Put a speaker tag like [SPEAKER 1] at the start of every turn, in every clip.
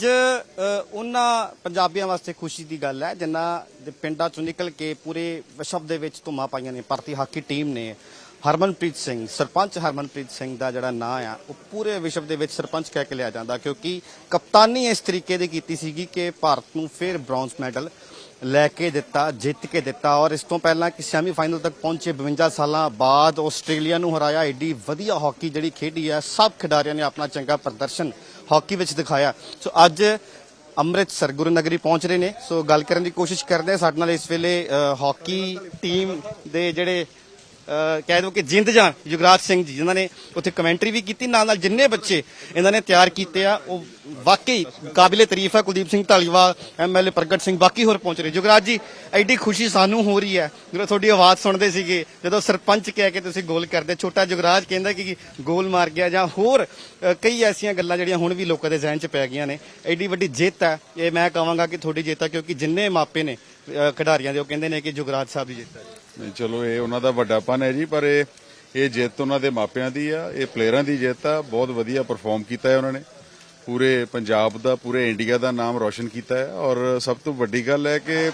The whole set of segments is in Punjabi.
[SPEAKER 1] ਅੱਜ ਉਹਨਾਂ ਪੰਜਾਬੀਆਂ ਵਾਸਤੇ ਖੁਸ਼ੀ ਦੀ ਗੱਲ ਹੈ ਜਿਨ੍ਹਾਂ ਦੇ ਪਿੰਡਾਂ ਚੋਂ ਨਿਕਲ ਕੇ ਪੂਰੇ ਵਿਸ਼ਵ ਦੇ ਵਿੱਚ ਧੁੰਮਾਂ ਪਾਈਆਂ ਨੇ, ਭਾਰਤੀ ਹਾਕੀ ਟੀਮ ਨੇ। ਹਰਮਨਪ੍ਰੀਤ ਸਿੰਘ, ਸਰਪੰਚ ਹਰਮਨਪ੍ਰੀਤ ਸਿੰਘ ਦਾ ਜਿਹੜਾ ਨਾਂ ਆ, ਉਹ ਪੂਰੇ ਵਿਸ਼ਵ ਦੇ ਵਿੱਚ ਸਰਪੰਚ ਕਹਿ ਕੇ ਲਿਆ ਜਾਂਦਾ, ਕਿਉਂਕਿ ਕਪਤਾਨੀ ਇਸ ਤਰੀਕੇ ਦੀ ਕੀਤੀ ਸੀਗੀ ਕਿ ਭਾਰਤ ਨੂੰ ਫਿਰ ਬ੍ਰੌਂਜ਼ ਮੈਡਲ ਲੈ ਕੇ ਦਿੱਤਾ, ਜਿੱਤ ਕੇ ਦਿੱਤਾ, ਔਰ ਇਸ ਤੋਂ ਪਹਿਲਾਂ ਕਿ ਸੈਮੀਫਾਈਨਲ ਤੱਕ ਪਹੁੰਚੇ 52 ਸਾਲਾਂ ਬਾਅਦ ਆਸਟ੍ਰੇਲੀਆ ਨੂੰ ਹਰਾਇਆ, ਏਡੀ ਵਧੀਆ ਹਾਕੀ ਜਿਹੜੀ ਖੇਡੀ ਹੈ, ਸਭ ਖਿਡਾਰੀਆਂ ਨੇ ਆਪਣਾ ਚੰਗਾ ਪ੍ਰਦਰਸ਼ਨ ਹਾਕੀ ਵਿੱਚ ਦਿਖਾਇਆ। ਸੋ ਅੱਜ ਅੰਮ੍ਰਿਤਸਰ ਗੁਰੂ ਨਗਰੀ ਪਹੁੰਚ ਰਹੇ ਨੇ। ਸੋ ਗੱਲ ਕਰਨ ਦੀ ਕੋਸ਼ਿਸ਼ ਕਰਦੇ ਹਾਂ ਸਾਡੇ ਨਾਲ ਇਸ ਵੇਲੇ ਅ, ਹਾਕੀ ਟੀਮ ਦੇ ਜਿਹੜੇ ਕਹਿ ਦੋ ਕਿ ਜਿੰਦ ਜਾਨ ਯੁਗਰਾਜ ਸਿੰਘ ਜੀ, ਜਿਨ੍ਹਾਂ ਨੇ ਉੱਥੇ ਕਮੈਂਟਰੀ ਵੀ ਕੀਤੀ, ਨਾਲ ਨਾਲ ਜਿੰਨੇ ਬੱਚੇ ਇਹਨਾਂ ਨੇ ਤਿਆਰ ਕੀਤੇ ਆ, ਉਹ ਵਾਕਈ ਕਾਬਿਲੇ ਤਾਰੀਫ ਹੈ ਕੁਲਦੀਪ ਸਿੰਘ ਢਾਲੀਵਾਲ ਐਮਐਲਏ ਪ੍ਰਗਟ ਸਿੰਘ, ਬਾਕੀ ਹੋਰ ਪਹੁੰਚ ਰਹੇ। ਯੁਗਰਾਜ ਜੀ, ਐਡੀ ਖੁਸ਼ੀ ਸਾਨੂੰ ਹੋ ਰਹੀ ਹੈ, ਜਦੋਂ ਤੁਹਾਡੀ ਆਵਾਜ਼ ਸੁਣਦੇ ਸੀਗੇ, ਜਦੋਂ ਸਰਪੰਚ ਕਹਿ ਕੇ ਤੁਸੀਂ ਗੋਲ ਕਰਦੇ, ਛੋਟਾ ਯੁਗਰਾਜ ਕਹਿੰਦਾ ਕਿ ਗੋਲ ਮਾਰ ਗਿਆ ਜਾਂ ਹੋਰ ਕਈ ਐਸੀਆਂ ਗੱਲਾਂ ਜਿਹੜੀਆਂ ਹੁਣ ਵੀ ਲੋਕਾਂ ਦੇ ਜ਼ਿਹਨ 'ਚ ਪੈ ਗਈਆਂ ਨੇ। ਐਡੀ ਵੱਡੀ ਜਿੱਤ ਹੈ, ਇਹ ਮੈਂ ਕਹਾਂਗਾ ਕਿ ਤੁਹਾਡੀ ਜਿੱਤ ਹੈ ਕਿਉਂਕਿ ਜਿੰਨੇ ਮਾਪੇ ਨੇ ਖਿਡਾਰੀਆਂ ਦੇ, ਉਹ ਕਹਿੰਦੇ ਨੇ ਕਿ ਯੁਵਰਾਜ ਸਾਹਿਬ ਦੀ ਜਿੱਤ ਹੈ
[SPEAKER 2] ਨਹੀਂ ਚਲੋ, ਇਹ ਉਹਨਾਂ ਦਾ ਵੱਡਾਪਨ ਹੈ ਜੀ, ਪਰ ਇਹ ਇਹ ਜਿੱਤ ਉਹਨਾਂ ਦੇ ਮਾਪਿਆਂ ਦੀ ਆ, ਇਹ ਪਲੇਅਰਾਂ ਦੀ ਜਿੱਤ ਆ, ਬਹੁਤ ਵਧੀਆ ਪਰਫਾਰਮ ਕੀਤਾ ਹੈ ਉਹਨਾਂ ਨੇ। ਪੂਰੇ ਪੰਜਾਬ ਦਾ, ਪੂਰੇ ਇੰਡੀਆ ਦਾ ਨਾਮ ਰੌਸ਼ਨ ਕੀਤਾ ਹੈ, ਔਰ ਸਭ ਤੋਂ ਵੱਡੀ ਗੱਲ ਹੈ ਕਿ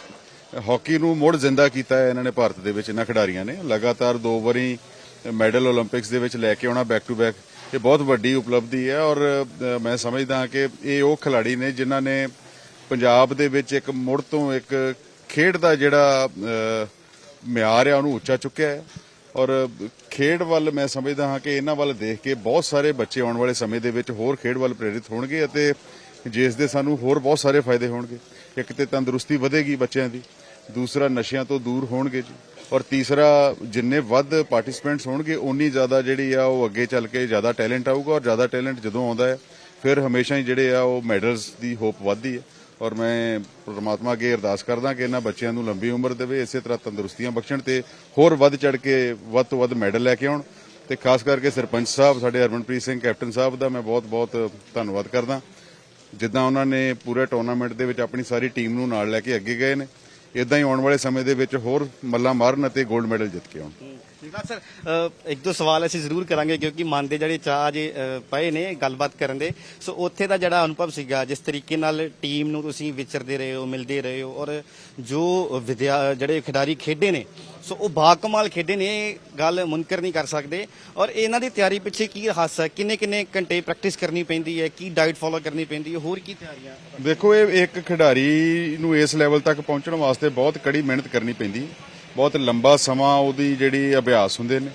[SPEAKER 2] ਹਾਕੀ ਨੂੰ ਮੁੜ ਜ਼ਿੰਦਾ ਕੀਤਾ ਹੈ ਇਹਨਾਂ ਨੇ ਭਾਰਤ ਦੇ ਵਿੱਚ, ਇਹਨਾਂ ਖਿਡਾਰੀਆਂ ਨੇ। ਲਗਾਤਾਰ ਦੋ ਵਾਰੀ ਮੈਡਲ 올림픽ਸ ਦੇ ਵਿੱਚ ਲੈ ਕੇ ਆਉਣਾ ਬੈਕ ਟੂ ਬੈਕ ਇਹ ਬਹੁਤ ਵੱਡੀ ਉਪਲਬਧੀ ਹੈ, ਔਰ ਮੈਂ ਸਮਝਦਾ ਕਿ ਇਹ ਉਹ ਖਿਲਾੜੀ ਨੇ ਜਿਨ੍ਹਾਂ ਨੇ ਪੰਜਾਬ ਦੇ ਵਿੱਚ ਇੱਕ ਮੁੜ ਤੋਂ ਇੱਕ ਖੇਡ ਦਾ ਜਿਹੜਾ ਮਿਆਰ ਆ ਉਹਨੂੰ ਉੱਚਾ ਚੁੱਕਿਆ ਹੈ। ਔਰ ਖੇਡ ਵੱਲ ਮੈਂ ਸਮਝਦਾ ਹਾਂ ਕਿ ਇਹਨਾਂ ਵੱਲ ਦੇਖ ਕੇ ਬਹੁਤ ਸਾਰੇ ਬੱਚੇ ਆਉਣ ਵਾਲੇ ਸਮੇਂ ਦੇ ਵਿੱਚ ਹੋਰ ਖੇਡ ਵੱਲ ਪ੍ਰੇਰਿਤ ਹੋਣਗੇ ਅਤੇ ਜਿਸ ਦੇ ਸਾਨੂੰ ਹੋਰ ਬਹੁਤ ਸਾਰੇ ਫਾਇਦੇ ਹੋਣਗੇ। ਇੱਕ ਤੇ ਤੰਦਰੁਸਤੀ ਵਧੇਗੀ ਬੱਚਿਆਂ ਦੀ, ਦੂਸਰਾ ਨਸ਼ਿਆਂ ਤੋਂ ਦੂਰ ਹੋਣਗੇ ਜੀ। ਔਰ ਤੀਸਰਾ, ਜਿੰਨੇ ਵੱਧ ਪਾਰਟਿਸਿਪੈਂਟਸ ਹੋਣਗੇ, ਓਨੀ ਜ਼ਿਆਦਾ ਜਿਹੜੀ ਆ ਉਹ ਅੱਗੇ ਚੱਲ ਕੇ ਜ਼ਿਆਦਾ ਟੈਲੈਂਟ ਆਊਗਾ। ਔਰ ਜ਼ਿਆਦਾ ਟੈਲੈਂਟ ਜਦੋਂ ਆਉਂਦਾ ਹੈ, ਫਿਰ ਹਮੇਸ਼ਾ ਹੀ ਜਿਹੜੇ ਆ ਉਹ ਮੈਡਲਸ ਦੀ ਹੋਪ ਵੱਧਦੀ ਹੈ। ਔਰ ਮੈਂ ਪ੍ਰਮਾਤਮਾ ਅੱਗੇ ਅਰਦਾਸ ਕਰਦਾ ਕਿ ਇਹਨਾਂ ਬੱਚਿਆਂ ਨੂੰ ਲੰਬੀ ਉਮਰ ਦੇਵੇ, ਇਸੇ ਤਰ੍ਹਾਂ ਤੰਦਰੁਸਤੀਆਂ ਬਖਸ਼ਣ ਤੇ ਹੋਰ ਵੱਧ ਚੜ ਕੇ ਵੱਧ ਤੋਂ ਵੱਧ ਮੈਡਲ ਲੈ ਕੇ ਆਉਣ ਤੇ ਖਾਸ ਕਰਕੇ ਸਰਪੰਚ ਸਾਹਿਬ, ਸਾਡੇ ਹਰਮਨਪ੍ਰੀਤ ਸਿੰਘ, ਕੈਪਟਨ ਸਾਹਿਬ ਦਾ ਮੈਂ ਬਹੁਤ-ਬਹੁਤ ਧੰਨਵਾਦ ਕਰਦਾ। ਜਿੱਦਾਂ ਉਹਨਾਂ ਨੇ ਪੂਰੇ ਟੂਰਨਾਮੈਂਟ ਦੇ ਵਿੱਚ ਆਪਣੀ ਸਾਰੀ ਟੀਮ ਨੂੰ ਨਾਲ ਲੈ ਕੇ ਅੱਗੇ ਗਏ ਨੇ ਇਦਾਂ ਹੀ ਆਉਣ ਵਾਲੇ ਸਮੇਂ ਦੇ ਵਿੱਚ ਹੋਰ ਮੱਲਾ ਮਾਰਨ ਅਤੇ 골ਡ ਮੈਡਲ ਜਿੱਤ ਕੇ ਆਉਣ।
[SPEAKER 1] ਯੁਵਰਾਜ ਸਰ ਅ, ਇੱਕ ਦੋ ਸਵਾਲ ਅਸੀਂ ਜ਼ਰੂਰ ਕਰਾਂਗੇ ਕਿਉਂਕਿ ਮਨ ਦੇ ਜਿਹੜੇ ਚਾਹ ਜੇ ਅ, ਪਏ ਨੇ ਗੱਲਬਾਤ ਕਰਨ ਦੇ। ਸੋ ਉੱਥੇ ਦਾ ਜਿਹੜਾ ਅਨੁਭਵ ਸੀਗਾ ਜਿਸ ਤਰੀਕੇ ਨਾਲ ਟੀਮ ਨੂੰ ਤੁਸੀਂ ਵਿਚਰਦੇ ਰਹੇ ਹੋ ਮਿਲਦੇ ਰਹੇ ਹੋ ਔਰ ਜੋ ਵਿਦਿਆ ਜਿਹੜੇ ਖਿਡਾਰੀ ਖੇਡੇ ਨੇ ਸੋ ਉਹ ਬਾਕਮਾਲ ਖੇਡੇ ਨੇ ਇਹ ਗੱਲ ਮੁਨਕਰ ਨਹੀਂ ਕਰ ਸਕਦੇ। ਔਰ ਇਹਨਾਂ ਦੀ ਤਿਆਰੀ ਪਿੱਛੇ ਕੀ ਹਾਸਾ ਹੈ? ਕਿੰਨੇ ਕਿੰਨੇ ਘੰਟੇ ਪ੍ਰੈਕਟਿਸ ਕਰਨੀ ਪੈਂਦੀ ਹੈ? ਕੀ ਡਾਈਟ ਫੋਲੋ ਕਰਨੀ ਪੈਂਦੀ ਹੈ? ਹੋਰ ਕੀ ਤਿਆਰੀਆਂ?
[SPEAKER 2] ਦੇਖੋ ਇਹ ਇੱਕ ਖਿਡਾਰੀ ਨੂੰ ਇਸ ਲੈਵਲ ਤੱਕ ਪਹੁੰਚਣ ਵਾਸਤੇ ਬਹੁਤ ਕੜੀ ਮਿਹਨਤ ਕਰਨੀ ਪੈਂਦੀ। ਹੈ ਬਹੁਤ ਲੰਬਾ ਸਮਾਂ ਉਹਦੀ ਜਿਹੜੀ ਅਭਿਆਸ ਹੁੰਦੇ ਨੇ।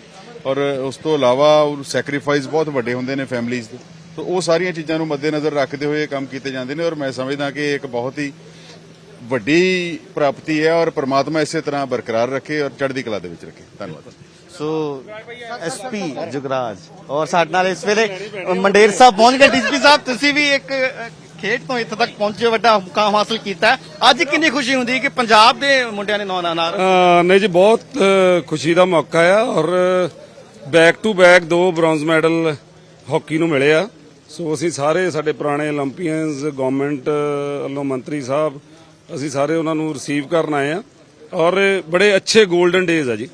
[SPEAKER 2] ਔਰ ਉਸ ਤੋਂ ਇਲਾਵਾ ਸੈਕਰੀਫਾਈਸ ਬਹੁਤ ਵੱਡੇ ਹੁੰਦੇ ਨੇ ਫੈਮਲੀਜ਼ ਦੇ। ਤਾਂ ਉਹ ਸਾਰੀਆਂ ਚੀਜ਼ਾਂ ਨੂੰ ਮੱਦੇਨਜ਼ਰ ਰੱਖਦੇ ਹੋਏ ਕੰਮ ਕੀਤੇ ਜਾਂਦੇ ਨੇ। ਔਰ ਮੈਂ ਸਮਝਦਾ ਕਿ ਇੱਕ ਬਹੁਤ ਹੀ ਵੱਡੀ ਪ੍ਰਾਪਤੀ ਹੈ ਔਰ ਪ੍ਰਮਾਤਮਾ ਇਸੇ ਤਰ੍ਹਾਂ ਬਰਕਰਾਰ ਰੱਖੇ ਔਰ ਚੜ੍ਹਦੀ ਕਲਾ ਦੇ ਵਿੱਚ ਰੱਖੇ। ਧੰਨਵਾਦ।
[SPEAKER 1] ਸੋ ਐਸਪੀ ਜੁਗਰਾਜ ਔਰ ਸਾਡੇ ਨਾਲ ਇਸ ਵੇਲੇ ਮੰਡੇਰ ਸਾਹਿਬ ਪਹੁੰਚ ਗਏ। ਡੀਸਪੀ ਸਾਹਿਬ, ਤੁਸੀਂ ਵੀ ਇੱਕ ਖੇਡ ਤੋਂ ਇੱਥੇ ਤੱਕ ਪਹੁੰਚੇ ਵੱਡਾ ਮੁਕਾਮ ਹਾਸਲ ਕੀਤਾ ਅੱਜ ਕਿੰਨੀ ਖੁਸ਼ੀ ਹੁੰਦੀ ਕਿ ਪੰਜਾਬ ਦੇ ਮੁੰਡਿਆਂ ਨੇ ਨੌ
[SPEAKER 3] ਨਾਰ ਨਹੀਂ ਜੀ, ਬਹੁਤ ਖੁਸ਼ੀ ਦਾ ਮੌਕਾ ਆ ਔਰ ਬੈਕ ਟੂ ਬੈਕ ਦੋ ਬ੍ਰੌਂਜ਼ ਮੈਡਲ ਹਾਕੀ ਨੂੰ ਮਿਲੇ ਆ। ਸੋ ਅਸੀਂ ਸਾਰੇ ਸਾਡੇ ਪੁਰਾਣੇ 올림픽ੀਅਨਸ ਗਵਰਨਮੈਂਟ ਵੱਲੋਂ ਮੰਤਰੀ ਸਾਹਿਬ, ਅਸੀਂ ਸਾਰੇ ਉਹਨਾਂ ਨੂੰ ਰਿਸੀਵ ਕਰਨ ਆਏ ਆ। ਔਰ ਬੜੇ ਅੱਛੇ ਗੋਲਡਨ ਡੇਜ਼ ਆ ਜੀ।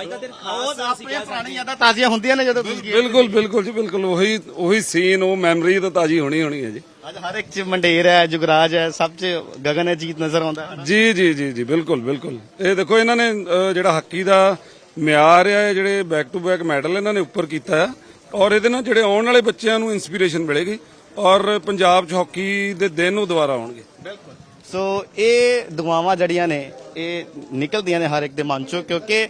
[SPEAKER 1] ਅੱਜ ਦਾ ਦਿਨ ਖਾਸ ਆਪਣੀਆਂ ਪੁਰਾਣੀਆਂ ਯਾਦਾਂ ਤਾਜ਼ੀਆਂ ਹੁੰਦੀਆਂ ਨੇ ਜਦੋਂ ਤੁਸੀਂ
[SPEAKER 3] ਬਿਲਕੁਲ ਬਿਲਕੁਲ ਜੀ ਬਿਲਕੁਲ। ਉਹੀ ਉਹੀ ਸੀਨ ਉਹ ਮੈਮਰੀ ਤਾਂ ਤਾਜੀ ਹੋਣੀ ਹੋਣੀ ਹੈ ਜੀ।
[SPEAKER 1] ਅੱਜ ਹਰ ਇੱਕ ਚ ਮੰਡੇਰ ਹੈ ਜੁਗਰਾਜ ਹੈ ਸਭ ਚ ਗਗਨ ਹੈ ਜੀਤ ਨਜ਼ਰ ਆਉਂਦਾ ਹੈ
[SPEAKER 3] ਜੀ ਜੀ ਜੀ ਜੀ ਬਿਲਕੁਲ ਬਿਲਕੁਲ। ਇਹ ਦੇਖੋ ਇਹਨਾਂ ਨੇ ਜਿਹੜਾ ਹਾਕੀ ਦਾ ਮਿਆਰ ਆ ਇਹ ਜਿਹੜੇ ਬੈਕ ਟੂ ਬੈਕ ਮੈਡਲ ਇਹਨਾਂ ਨੇ ਉੱਪਰ ਕੀਤਾ ਹੈ ਔਰ ਇਹਦੇ ਨਾਲ ਜਿਹੜੇ ਆਉਣ ਵਾਲੇ ਬੱਚਿਆਂ ਨੂੰ ਇਨਸਪੀਰੇਸ਼ਨ ਮਿਲੇਗੀ ਔਰ ਪੰਜਾਬ 'ਚ ਹਾਕੀ ਦੇ ਦਿਨ ਉਹ ਦੁਬਾਰਾ ਆਉਣਗੇ।
[SPEAKER 1] ਬਿਲਕੁਲ। ਸੋ ਇਹ ਦੁਆਵਾਂ ਜੜੀਆਂ ਨੇ ਇਹ ਨਿਕਲਦੀਆਂ ਨੇ ਹਰ ਇੱਕ ਦੇ ਮਨ ਚੋਂ ਕਿਉਂਕਿ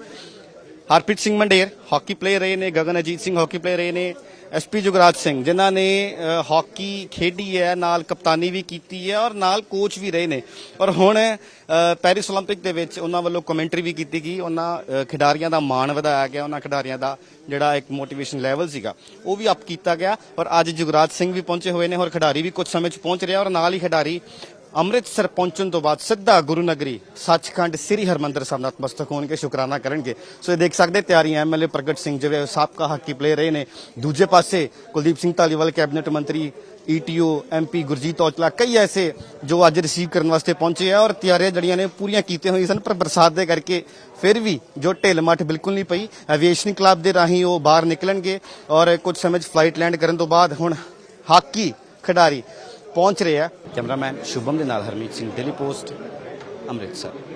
[SPEAKER 1] ਹਰਪ੍ਰੀਤ ਸਿੰਘ ਮੰਡੇਰ ਹਾਕੀ ਪਲੇਅਰ ਰਹੇ ਨੇ ਗਗਨ ਅਜੀਤ ਸਿੰਘ ਹਾਕੀ ਪਲੇਅਰ ਰਹੇ ਨੇ ਐਸਪੀ ਜੁਗਰਾਜ ਸਿੰਘ ਜਿਨ੍ਹਾਂ ਨੇ ਅ, ਹਾਕੀ ਖੇਡੀ ਹੈ ਨਾਲ ਕਪਤਾਨੀ ਵੀ ਕੀਤੀ ਹੈ ਔਰ ਨਾਲ ਕੋਚ ਵੀ ਰਹੇ ਨੇ ਔਰ ਹੁਣ ਅ, ਪੈਰਿਸ 올림픽 ਦੇ ਵਿੱਚ ਉਹਨਾਂ ਵੱਲੋਂ ਕਮੈਂਟਰੀ ਵੀ ਕੀਤੀ ਗਈ ਉਹਨਾਂ ਅ, ਖਿਡਾਰੀਆਂ ਦਾ ਮਾਣ ਵਧਾਇਆ ਗਿਆ ਉਹਨਾਂ ਖਿਡਾਰੀਆਂ ਦਾ ਜਿਹੜਾ ਇੱਕ ਮੋਟੀਵੇਸ਼ਨ ਲੈਵਲ ਸੀਗਾ ਉਹ ਵੀ ਅਪ ਕੀਤਾ ਗਿਆ ਔਰ ਅੱਜ ਜੁਗਰਾਜ ਸਿੰਘ ਵੀ ਪਹੁੰਚੇ ਹੋਏ ਨੇ ਔਰ ਖਿਡਾਰੀ ਵੀ ਕੁਝ ਸਮੇਂ 'ਚ ਪਹੁੰਚ ਰਿਹਾ ਔਰ ਨਾਲ ਹੀ ਖਿਡਾਰੀ ਅੰਮ੍ਰਿਤਸਰ ਪਹੁੰਚਣ ਤੋਂ ਬਾਅਦ ਸਿੱਧਾ ਗੁਰੂ ਨਗਰੀ ਸੱਚਖੰਡ, ਸ੍ਰੀ ਹਰਮੰਦਰ ਸਾਹਿਬ ਨਤਮਸਤਕ ਹੋਣਗੇ, ਸ਼ੁਕਰਾਨਾ ਕਰਨਗੇ। ਸੋ ਇਹ ਦੇਖ ਸਕਦੇ ਤਿਆਰੀਆਂ ਐਮਐਲਏ ਪ੍ਰਗਟ ਸਿੰਘ ਜਿਵੇਂ ਸਾਬਕਾ ਹਾਕੀ ਪਲੇਅਰ ਰਹੇ ਨੇ। ਦੂਜੇ ਪਾਸੇ ਕੁਲਦੀਪ ਸਿੰਘ ਧਾਲੀਵਾਲ, ਕੈਬਨਿਟ ਮੰਤਰੀ ਈਟੀਓ ਐਮਪੀ ਗੁਰਜੀਤ ਔਜਲਾ, ਕਈ ਐਸੇ ਜੋ ਅੱਜ ਰਿਸੀਵ ਕਰਨ ਵਾਸਤੇ ਪਹੁੰਚੇ ਆ ਔਰ ਤਿਆਰੀਆਂ ਜੜੀਆਂ ਨੇ ਪੂਰੀਆਂ ਕੀਤੀਆਂ ਹੋਈਆਂ ਸਨ, ਪਰ ਬਰਸਾਤ ਦੇ ਕਰਕੇ ਫਿਰ ਵੀ ਜੋ ਢਿੱਲ ਮੱਠ ਬਿਲਕੁਲ ਨਹੀਂ ਪਈ। ਐਵੀਏਸ਼ਨ ਕਲੱਬ ਦੇ ਰਾਹੀਂ ਉਹ ਬਾਹਰ ਨਿਕਲਣਗੇ ਔਰ ਕੁਝ ਸਮੇਂ 'ਚ ਫਲਾਈਟ ਲੈਂਡ ਕਰਨ ਤੋਂ ਬਾਅਦ ਹੁਣ ਹਾਕੀ ਖਿਡਾਰੀ ਪਹੁੰਚ ਰਿਹਾ ਕੈਮਰਾਮੈਨ ਸ਼ੁਭਮ ਦੇ ਨਾਲ ਹਰਮੀਤ ਸਿੰਘ ਡੇਲੀ ਪੋਸਟ ਅੰਮ੍ਰਿਤਸਰ।